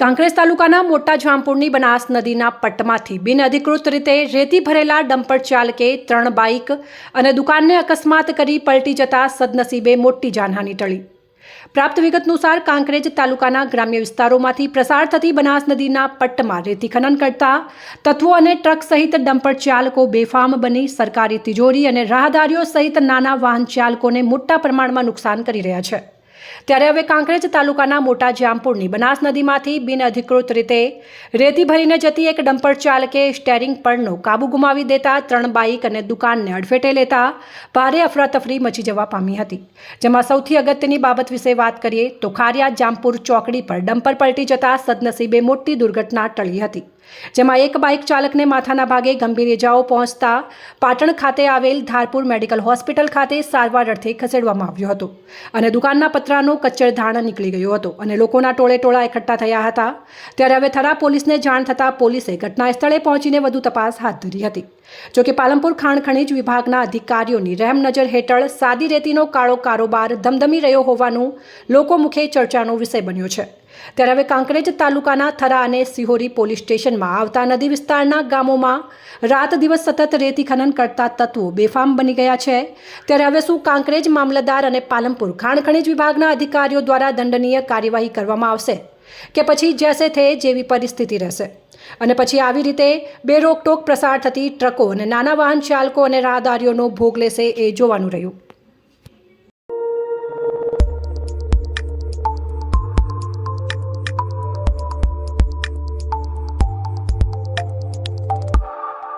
કાંકરેજ તાલુકાના મોટા જામપુરની બનાસ નદીના પટ્ટમાંથી બિનઅધિકૃત રીતે રેતી ભરેલા ડમ્પર ચાલકે ત્રણ બાઇક અને દુકાનને અકસ્માત કરી પલટી જતા સદનસીબે મોટી જાનહાની ટળી. પ્રાપ્ત વિગત અનુસાર કાંકરેજ તાલુકાના ગ્રામ્ય વિસ્તારોમાંથી પ્રસાર થતી બનાસ નદીના પટ્ટમાં રેતી ખનન કરતા તત્વો અને ટ્રક સહિત ડમ્પર ચાલકો બેફામ બની સરકારી તિજોરી અને રાહદારીઓ સહિત નાના વાહન ચાલકોને મોટા પ્રમાણમાં નુકસાન કરી રહ્યા છે. ત્યારે હવે કાંકરેજ તાલુકાના મોટા જામપુરની બનાસ નદીમાંથી બિનઅધિકૃત રીતે રેતી ભરીને જતી એક ડમ્પર ચાલકે સ્ટેરિંગ પરનો કાબુ ગુમાવી દેતા ત્રણ બાઇક અને દુકાનને અડફેટે લેતા ભારે અફરાતફરી મચી જવા પામી હતી. જેમાં સૌથી અગત્યની બાબત વિશે વાત કરીએ તો ખારિયા જામપુર ચોકડી પર ડમ્પર પલટી જતા સદનસીબે મોટી દુર્ઘટના ટળી હતી. જેમાં એક બાઇક ચાલકને માથાના ભાગે ગંભીર ઇજાઓ પહોંચતા પાટણ ખાતે આવેલ ધારપુર મેડિકલ હોસ્પિટલ ખાતે સારવાર અર્થે ખસેડવામાં આવ્યો હતો અને દુકાનના પતરાનો કચ્ચરધાણ નીકળી ગયો હતો અને લોકોના ટોળે ટોળા એકઠા થયા હતા. ત્યારે હવે થરા પોલીસને જાણ થતાં પોલીસે ઘટના સ્થળે પહોંચીને વધુ તપાસ હાથ ધરી હતી. જોકે પાલનપુર ખાણ ખનીજ વિભાગના અધિકારીઓની રહેમ નજર હેઠળ સાદી રેતીનો કાળો કારોબાર ધમધમી રહ્યો હોવાનું લોકો મુખે ચર્ચાનો વિષય બન્યો છે. ત્યારે હવે કાંકરેજ તાલુકાના થરા અને સિહોરી પોલીસ સ્ટેશનમાં આવતા નદી વિસ્તારના ગામોમાં રાત દિવસ સતત રેતી ખનન કરતા તત્વો બેફામ બની ગયા છે. ત્યારે હવે શું કાંકરેજ મામલતદાર અને પાલનપુર ખાણ ખનિજ વિભાગના અધિકારીઓ દ્વારા દંડનીય કાર્યવાહી કરવામાં આવશે કે પછી જેસે થે જેવી પરિસ્થિતિ રહેશે? અને પછી આવી રીતે બે રોકટોક પ્રસાર થતી ટ્રકો અને નાના વાહન ચાલકો અને રાહદારીઓનો ભોગ લેશે એ જોવાનું રહ્યું.